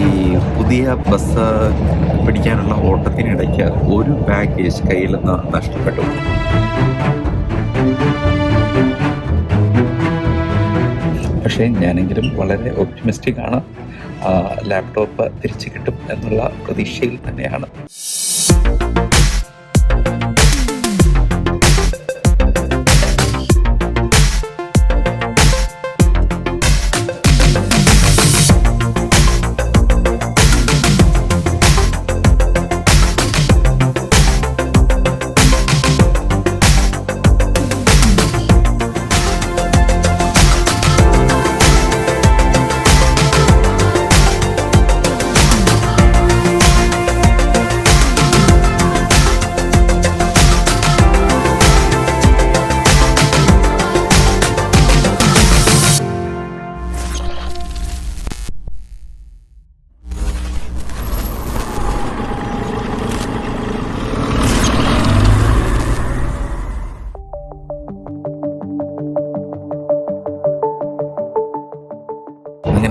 ഈ പുതിയ ബസ് പിടിക്കാനുള്ള ഓട്ടത്തിനിടയ്ക്ക് ഒരു പാക്കേജ് കയ്യിൽ നിന്ന് നഷ്ടപ്പെട്ടു. പക്ഷേ ഞാനെങ്കിലും വളരെ ഒപ്റ്റിമിസ്റ്റിക് ആണ്. ലാപ്ടോപ്പ് തിരിച്ചു കിട്ടും എന്നുള്ള പ്രതീക്ഷയിൽ തന്നെയാണ്.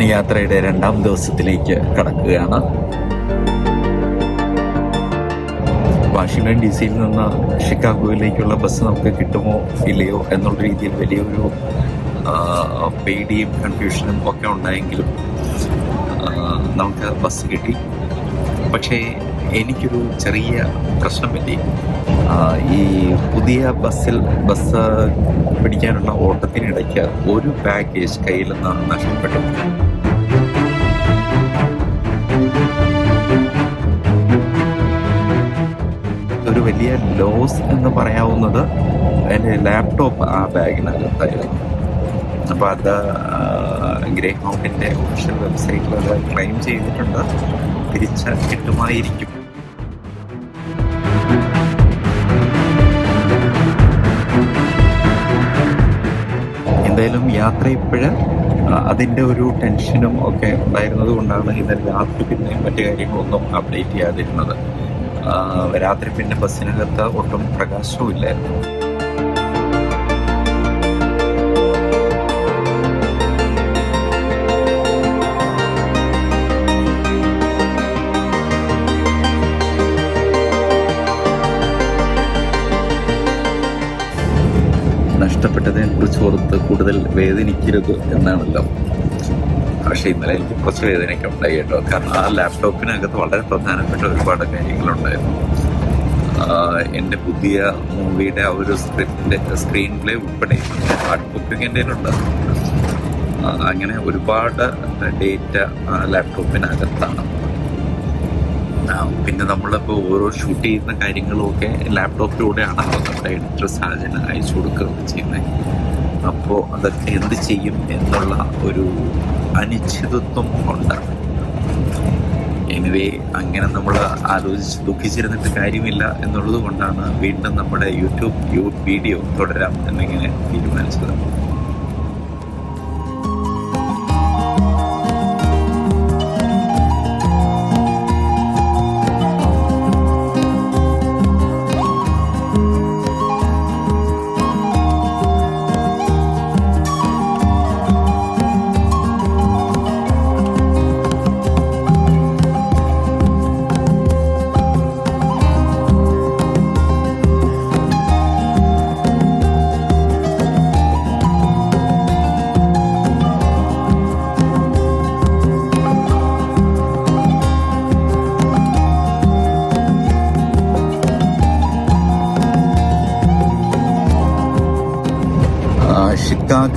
അങ്ങനെ യാത്രയുടെ രണ്ടാം ദിവസത്തിലേക്ക് കടക്കുകയാണ്. വാഷിംഗ്ടൺ ഡി സിയിൽ നിന്ന് ഷിക്കാഗോയിലേക്കുള്ള ബസ് നമുക്ക് കിട്ടുമോ ഇല്ലയോ എന്നുള്ള രീതിയിൽ വലിയൊരു പേടിയും കൺഫ്യൂഷനും ഒക്കെ ഉണ്ടായെങ്കിലും നമുക്ക് ബസ് കിട്ടി. പക്ഷേ എനിക്കൊരു ചെറിയ പ്രശ്നം പറ്റി. ഈ പുതിയ ബസ്സിൽ ബസ് പിടിക്കാനുള്ള ഓട്ടത്തിനിടയ്ക്ക് ഒരു പാക്കേജ് കയ്യിൽ നിന്ന് നഷ്ടപ്പെട്ടു വലിയ ലോസ് എന്ന് പറയാവുന്നത് എന്റെ ലാപ്ടോപ്പ് ആ ബാഗിനകത്തായിരുന്നു അപ്പോൾ അത് ഗ്രേ ഹൗണ്ടിന്റെ ഒഫീഷ്യൽ വെബ്സൈറ്റിൽ അത് ക്ലെയിം ചെയ്തിട്ടുണ്ട്. തിരിച്ച് കിട്ടുമായിരിക്കും. എന്തായാലും യാത്ര ഇപ്പോഴ് അതിന്റെ ഒരു ടെൻഷനും ഒക്കെ ഉണ്ടായിരുന്നത് കൊണ്ടാണ് ഇന്നലെ രാത്രി പിന്നെ മറ്റു കാര്യങ്ങളൊന്നും അപ്ഡേറ്റ് ചെയ്യാതിരുന്നത്. രാത്രി പിന്നെ ബസ്സിനകത്ത് ഒട്ടും പ്രകാശവും ഇല്ലായിരുന്നു. നഷ്ടപ്പെട്ടതിനെ കുറിച്ച് ഓർത്ത് കൂടുതൽ വേദനിക്കരുത് എന്നാണല്ലോ. പക്ഷേ ഇന്നലെ എനിക്ക് കുറച്ച് വേദനയൊക്കെ ഉണ്ടായി കേട്ടോ. കാരണം ആ ലാപ്ടോപ്പിനകത്ത് വളരെ പ്രധാനപ്പെട്ട ഒരുപാട് കാര്യങ്ങളുണ്ടായിരുന്നു. എന്റെ പുതിയ മൂവിയുടെ ആ ഒരു സ്ക്രിപ്റ്റിന്റെ സ്ക്രീൻ പ്ലേ ഉൾപ്പെടെ ഹാർഡ് കോപ്പിയൊക്കെ എന്റെ അങ്ങനെ ഒരുപാട് ഡേറ്റ ലാപ്ടോപ്പിനകത്താണ്. പിന്നെ നമ്മളിപ്പോൾ ഓരോ ഷൂട്ട് ചെയ്യുന്ന കാര്യങ്ങളും ഒക്കെ ലാപ്ടോപ്പിലൂടെയാണല്ലോ നമ്മുടെ എഡിറ്റർ സാജന് അയച്ചു കൊടുക്കുകയൊക്കെ ചെയ്യുന്നത്. അപ്പോൾ അതൊക്കെ എന്ത് ചെയ്യും എന്നുള്ള ഒരു അനിശ്ചിതത്വം ഉണ്ട്. എനിവേ അങ്ങനെ നമ്മൾ ആലോചിച്ച് ദുഃഖിച്ചിരുന്നിട്ട് കാര്യമില്ല എന്നുള്ളത് കൊണ്ടാണ് വീണ്ടും നമ്മുടെ യൂട്യൂബ് യൂ വീഡിയോ തുടരാം എന്നിങ്ങനെ തീരുമാനിച്ചത്.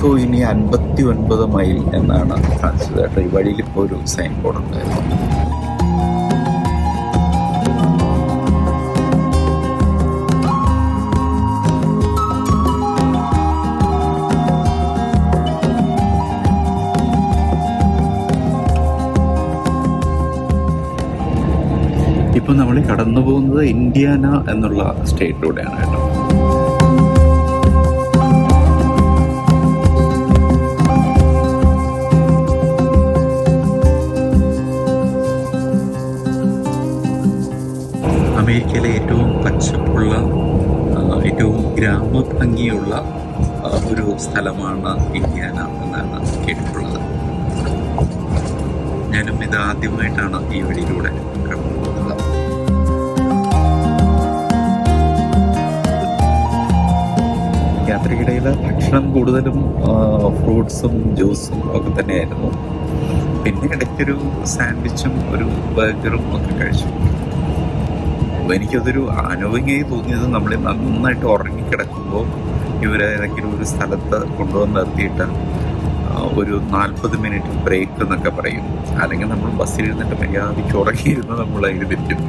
ഷിക്കാഗോ ഇനി അൻപത്തി ഒൻപത് മൈൽ എന്നാണ് കാണിച്ചത് ഈ വഴിയിൽ ഇപ്പോൾ ഒരു സൈൻ ബോർഡ് ഉണ്ടായിരുന്നു ഇപ്പോൾ നമ്മൾ കടന്നു പോകുന്നത് ഇന്ത്യാന എന്നുള്ള സ്റ്റേറ്റിലൂടെയാണ് കേട്ടോ. സ്ഥലമാണ് ഇന്ത്യാന എന്നാണ് കേട്ടിട്ടുള്ളത്. ഞാനും ഇത് ആദ്യമായിട്ടാണ് ഈ വഴിയിലൂടെ യാത്രയ്ക്കിടയിൽ ഭക്ഷണം കൂടുതലും ഫ്രൂട്ട്സും ജ്യൂസും ഒക്കെ തന്നെയായിരുന്നു. പിന്നെ ഇടയ്ക്കൊരു സാൻഡ്വിച്ചും ഒരു ബർഗറും ഒക്കെ കഴിച്ചു. എനിക്കതൊരു അനുഭവമായി തോന്നിയത് നമ്മൾ നന്നായിട്ട് ഉറങ്ങിക്കിടക്കുമ്പോൾ ഇവരെ ഏതെങ്കിലും ഒരു സ്ഥലത്ത് കൊണ്ടുവന്ന് നിർത്തിയിട്ട് ഒരു നാൽപ്പത് മിനിറ്റ് ബ്രേക്ക് എന്നൊക്കെ പറയും. അല്ലെങ്കിൽ നമ്മൾ ബസ്സിൽ ഇരുന്നിട്ട് മര്യാദയ്ക്ക് ഉറങ്ങിയിരുന്ന് നമ്മൾ അതിന് തെറ്റും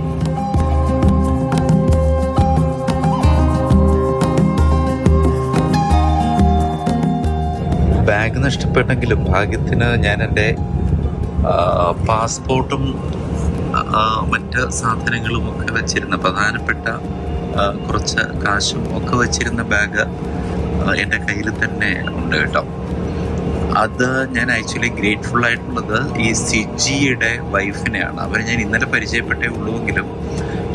ബാഗ് നഷ്ടപ്പെട്ടെങ്കിലും ഭാഗ്യത്തിന് ഞാൻ എന്റെ പാസ്പോർട്ടും മറ്റ് സാധനങ്ങളും ഒക്കെ വെച്ചിരുന്ന പ്രധാനപ്പെട്ട കുറച്ച് കാശും ഒക്കെ വെച്ചിരുന്ന ബാഗ് എന്റെ കയ്യിൽ തന്നെ ഉണ്ട് കേട്ടോ. അത് ഞാൻ ആക്ച്വലി ഗ്രേറ്റ്ഫുൾ ആയിട്ടുള്ളത് ഈ സിജിയുടെ വൈഫിനെയാണ്. അവരെ ഞാൻ ഇന്നലെ പരിചയപ്പെട്ടേ ഉള്ളൂവെങ്കിലും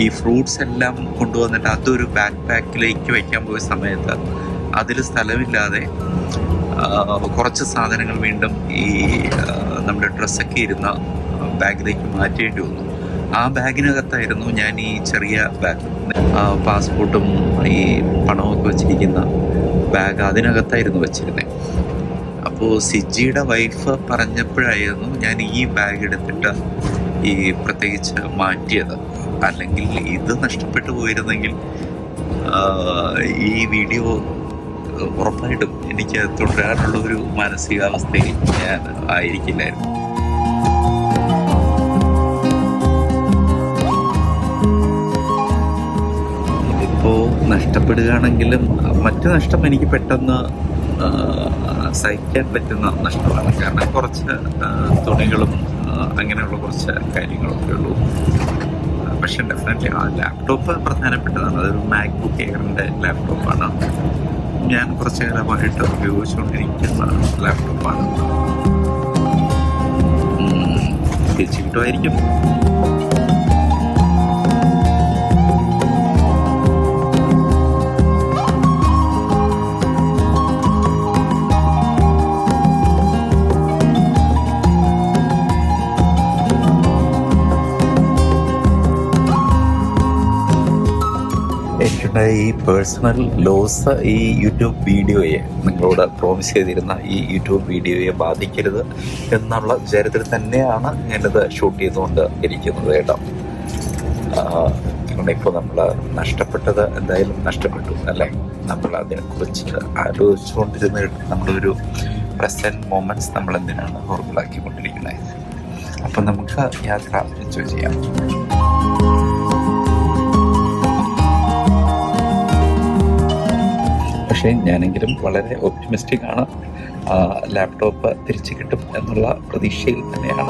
ഈ ഫ്രൂട്ട്സ് എല്ലാം കൊണ്ടുവന്നിട്ട് അതൊരു ബാക്ക് പാക്കിലേക്ക് വയ്ക്കാൻ പോയ സമയത്ത് അതിൽ സ്ഥലമില്ലാതെ കുറച്ച് സാധനങ്ങൾ വീണ്ടും ഈ നമ്മുടെ ഡ്രസ്സൊക്കെ ഇരുന്ന ബാഗിലേക്ക് മാറ്റേണ്ടി വന്നു. ആ ബാഗിനകത്തായിരുന്നു ഞാൻ ഈ ചെറിയ ബാഗ് പാസ്പോർട്ടും ഈ പണമൊക്കെ വെച്ചിരിക്കുന്ന ബാഗ് അതിനകത്തായിരുന്നു വെച്ചിരുന്നത് അപ്പോൾ സിജിയുടെ വൈഫ് പറഞ്ഞപ്പോഴായിരുന്നു ഞാൻ ഈ ബാഗ് എടുത്തിട്ട് ഈ പ്രത്യേകിച്ച് മാറ്റിയത്. അല്ലെങ്കിൽ ഇത് നഷ്ടപ്പെട്ടു പോയിരുന്നെങ്കിൽ ഈ വീഡിയോ ഉറപ്പായിട്ടും എനിക്ക് തുടരാനുള്ള ഒരു മാനസികാവസ്ഥയിൽ ഞാൻ ആയിരിക്കില്ലായിരുന്നു. നഷ്ടപ്പെടുകയാണെങ്കിലും മറ്റു നഷ്ടം എനിക്ക് പെട്ടെന്ന് സഹിക്കാൻ പറ്റുന്ന നഷ്ടമാണ്. കാരണം കുറച്ച് തുണികളും അങ്ങനെയുള്ള കുറച്ച് കാര്യങ്ങളൊക്കെ ഉള്ളൂ. പക്ഷേ ഡെഫിനറ്റ്ലി ആ ലാപ്ടോപ്പ് പ്രധാനപ്പെട്ടതാണ്. അതൊരു മാക് ബുക്ക് എയറിന്റെ ലാപ്ടോപ്പാണ് ഞാൻ കുറച്ച് കാലമായിട്ട് ഉപയോഗിച്ചുകൊണ്ടിരിക്കുന്ന ലാപ്ടോപ്പാണ് തിരിച്ചു കിട്ടുമായിരിക്കും എനിക്കുണ്ടായ ഈ പേഴ്സണൽ ലോസ് ഈ യൂട്യൂബ് വീഡിയോയെ നിങ്ങളോട് പ്രോമിസ് ചെയ്തിരുന്ന ഈ യൂട്യൂബ് വീഡിയോയെ ബാധിക്കരുത് എന്നുള്ള വിചാരത്തിൽ തന്നെയാണ് ഞാനിത് ഷൂട്ട് ചെയ്തുകൊണ്ട് ഇരിക്കുന്നത് കേട്ടോ. ഇപ്പോൾ നമ്മൾ നഷ്ടപ്പെട്ടത് എന്തായാലും നഷ്ടപ്പെട്ടു അല്ലേ? നമ്മൾ അതിനെക്കുറിച്ച് ആലോചിച്ചുകൊണ്ടിരുന്ന നമ്മളൊരു പ്രസന്റ് മൊമെന്റ്സ് നമ്മൾ എന്തിനാണ് ഹോർബിളാക്കിക്കൊണ്ടിരിക്കുന്നത് അപ്പം നമുക്ക് യാത്ര എൻജോയ് ചെയ്യാം. പക്ഷേ ഞാനെങ്കിലും വളരെ ഒപ്റ്റിമിസ്റ്റിക് ആണ്. ലാപ്ടോപ്പ് തിരിച്ചു കിട്ടും എന്നുള്ള പ്രതീക്ഷയിൽ തന്നെയാണ്.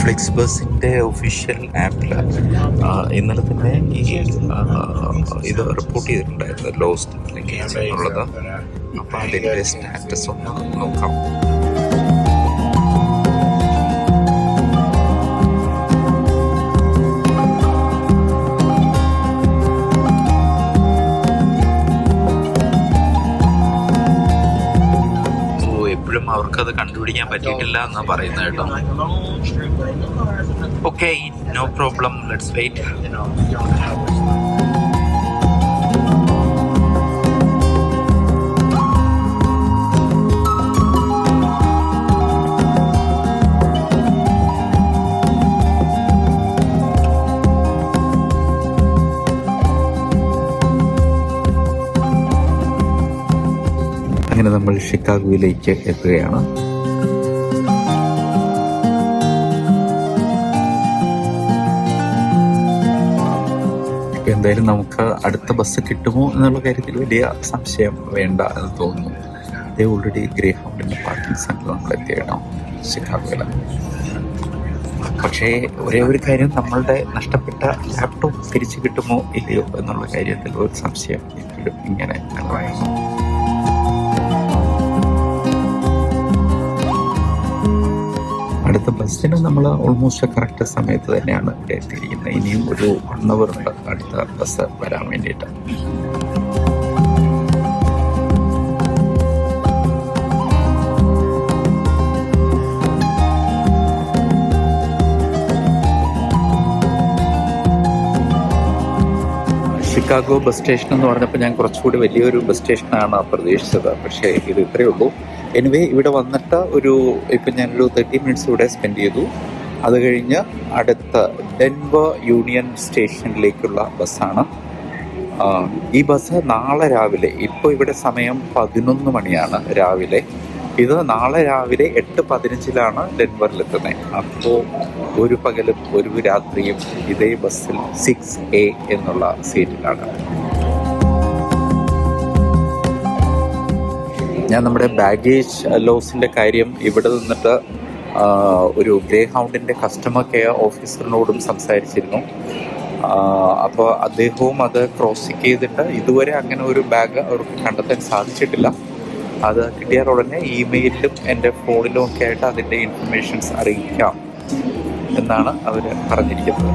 ഫ്ലിക്സ് ബസിന്റെ ഒഫീഷ്യൽ ആപ്പിൽ ഇന്നലെ തന്നെ ഈ ഇത് റിപ്പോർട്ട് ചെയ്തിട്ടുണ്ടായിരുന്നു ലോസ്റ്റ് ലഗേജ് എന്നുള്ളത് അപ്പോൾ അതിന്റെ സ്റ്റാറ്റസ് ഒന്ന് നോക്കാം. അവർക്കത് കണ്ടുപിടിക്കാൻ പറ്റിയിട്ടില്ല എന്ന് പറയുന്നത് കേട്ടോ. Okay no problem let's wait നമ്മൾ ഷിക്കാഗോയിലേക്ക് എത്തുകയാണ്. എന്തായാലും നമുക്ക് അടുത്ത ബസ് കിട്ടുമോ എന്നുള്ള കാര്യത്തിൽ വലിയ സംശയം വേണ്ട എന്ന് തോന്നുന്നു. അതേ ഓൾറെഡി ഗ്രേ ഹൗണ്ടിന്റെ പാർക്കിംഗ് സെന്റർ നമ്മൾ എത്തിയിടാം ഷിക്കാഗോയിൽ. പക്ഷേ ഒരേ ഒരു കാര്യം നമ്മളുടെ നഷ്ടപ്പെട്ട ലാപ്ടോപ്പ് തിരിച്ചു കിട്ടുമോ ഇല്ലയോ എന്നുള്ള കാര്യത്തിൽ ഒരു സംശയം ഇപ്പോഴും ഇങ്ങനെ നിലനിൽക്കുന്നു അടുത്ത ബസ്സിന് നമ്മൾ ഓൾമോസ്റ്റ് കറക്റ്റ് സമയത്ത് തന്നെയാണ് ഇവിടെ എത്തിയിരിക്കുന്നത്. ഇനിയും ഒരു വൺ അവർ ഉണ്ട് അടുത്ത ബസ് വരാൻ വേണ്ടിയിട്ട്. ഷിക്കാഗോ ബസ് സ്റ്റേഷൻ എന്ന് പറഞ്ഞപ്പോൾ ഞാൻ കുറച്ചുകൂടി വലിയൊരു ബസ് സ്റ്റേഷനാണ് പ്രതീക്ഷിച്ചത്. പക്ഷേ ഇത് ഇത്രയേ ഉള്ളൂ. എനിവേ ഇവിടെ വന്നിട്ട് ഒരു ഇപ്പം ഞാനൊരു തേർട്ടി മിനിറ്റ്സ് ഇവിടെ സ്പെൻഡ് ചെയ്തു. അത് കഴിഞ്ഞ് അടുത്ത ഡെൻവർ യൂണിയൻ സ്റ്റേഷനിലേക്കുള്ള ബസ്സാണ്. ഈ ബസ് നാളെ രാവിലെ ഇപ്പോൾ ഇവിടെ സമയം പതിനൊന്ന് മണിയാണ് രാവിലെ. ഇത് നാളെ രാവിലെ എട്ട് പതിനഞ്ചിലാണ് ഡെൻവറിലെത്തുന്നത് അപ്പോൾ ഒരു പകലും ഒരു രാത്രിയും ഇതേ ബസ്സിൽ സിക്സ് എ എന്നുള്ള സീറ്റിലാണ് ഞാൻ നമ്മുടെ ബാഗേജ് ലോസിന്റെ കാര്യം ഇവിടെ നിന്നിട്ട് ഒരു ഗ്രേ ഹൗണ്ടിന്റെ കസ്റ്റമർ കെയർ ഓഫീസറിനോടും സംസാരിച്ചിരുന്നു അപ്പോൾ അദ്ദേഹവും അത് ക്രോസ് ചെക്ക് ചെയ്തിട്ട് ഇതുവരെ അങ്ങനെ ഒരു ബാഗ് അവർക്ക് കണ്ടെത്താൻ സാധിച്ചിട്ടില്ല. അത് കിട്ടിയാൽ ഉടനെ ഇമെയിലിലും എന്റെ ഫോണിലും ഒക്കെ ആയിട്ട് അതിന്റെ ഇൻഫർമേഷൻസ് അറിയിക്കാം എന്നാണ് അവർ പറഞ്ഞിരിക്കുന്നത്.